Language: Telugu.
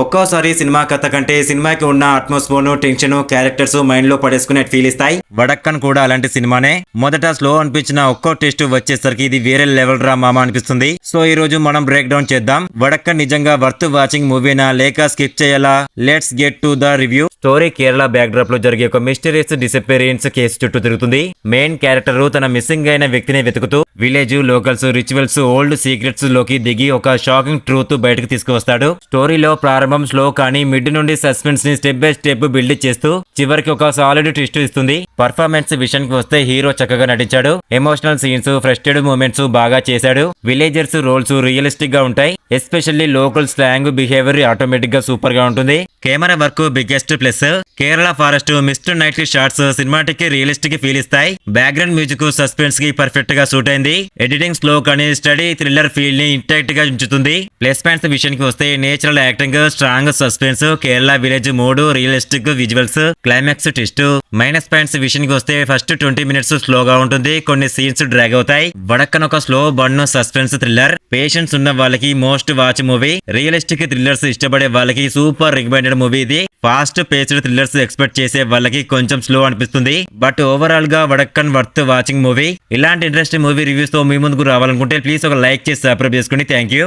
ఒక్కోసారి సినిమా కథ కంటే సినిమాకి ఉన్న అట్మాస్ఫియర్ టెన్షన్ క్యారెక్టర్స్ మైండ్లో పడేసుకునే ఫీల్ ఇస్తాయి. వడక్కన్ కూడా అలాంటి సినిమానే. మొదట స్లో అనిపించిన ఒక్కో టెస్ట్ వచ్చేసరికి ఇది వేరే లెవెల్ రా మామ అనిపిస్తుంది. సో ఈ రోజు మనం బ్రేక్ డౌన్ చేద్దాం. వడక్కన్ నిజంగా వర్త్ వాచింగ్ మూవీనా లేక స్కిప్ చేయాలా? Let's get to the review story Kerala back డ్రాప్లో జరిగే ఒక మిస్టీరియస్ డిసపేరియన్స్ కేసు చుట్టూ తిరుగుతుంది. మెయిన్ క్యారెక్టర్ తన మిస్సింగ్ అయిన వ్యక్తిని వెతుకుతూ విలేజ్ లోకల్స్ రిచువల్స్ ఓల్డ్ సీక్రెట్స్లోకి దిగి ఒక షాకింగ్ ట్రూత్ బయటకు తీసుకువస్తాడు. స్టోరీలో ప్రారంభం స్లో కానీ మిడ్ నుండి సస్పెన్స్ని స్టెప్ బై స్టెప్ బిల్డ్ చేస్తూ చివరికి ఒక సాలిడ్ ట్విస్ట్ ఇస్తుంది. పర్ఫార్మెన్స్ విషయానికి వస్తే హీరో చక్కగా నటించాడు. ఎమోషనల్ సీన్స్ ఫ్రస్టెడ్ మూమెంట్స్ బాగా చేశాడు. విలేజర్స్ రోల్స్ రియలిస్టిక్గా ఉంటాయి. ఎస్పెషల్లీ లోకల్ స్లాంగ్ బిహేవియర్ ఆటోమేటిక్గా సూపర్గా ఉంటుంది. Camera work biggest plus. Kerala forest mist nightly shots cinematic realistic feel ఇస్తాయి. బ్యాక్గ్రౌండ్ మ్యూజిక్ సస్పెన్స్కి పర్ఫెక్ట్గా సూట్ అయింది. ఎడిటింగ్ స్లో కానీ స్టడీ థ్రిల్లర్ ఫీల్ని ఇంటాక్ట్గా ఉంచుతుంది. ప్లస్ పాయింట్స్ విషయానికి వస్తే natural acting strong suspense Kerala village mood realistic visuals climax twist minus points విషయానికి వస్తే ఫస్ట్ ట్వంటీ మినిట్స్ స్లోగా ఉంటుంది. కొన్ని సీన్స్ డ్రాగ్ అవుతాయి. వడక్కన ఒక slow burn suspense thriller patience ఉన్న వాళ్ళకి must watch movie realistic thrillers ఇష్టపడే వాళ్ళకి సూపర్ రికమెండెడ్ మూవీ ఇది ఫాస్ట్ పేస్డ్ థ్రిల్లర్స్ ఎక్స్పెక్ట్ చేసే వాళ్ళకి కొంచెం స్లో అనిపిస్తుంది. బట్ ఓవరాల్గా వడక్కన్ వర్త్ వాచింగ్ మూవీ. ఇలాంటి ఇంట్రెస్టింగ్ మూవీ రివ్యూస్తో మీ ముందుకు రావాలనుకుంటే ప్లీజ్ ఒక లైక్ చేసి సబ్స్క్రైబ్ చేసుకోండి థ్యాంక్ యూ.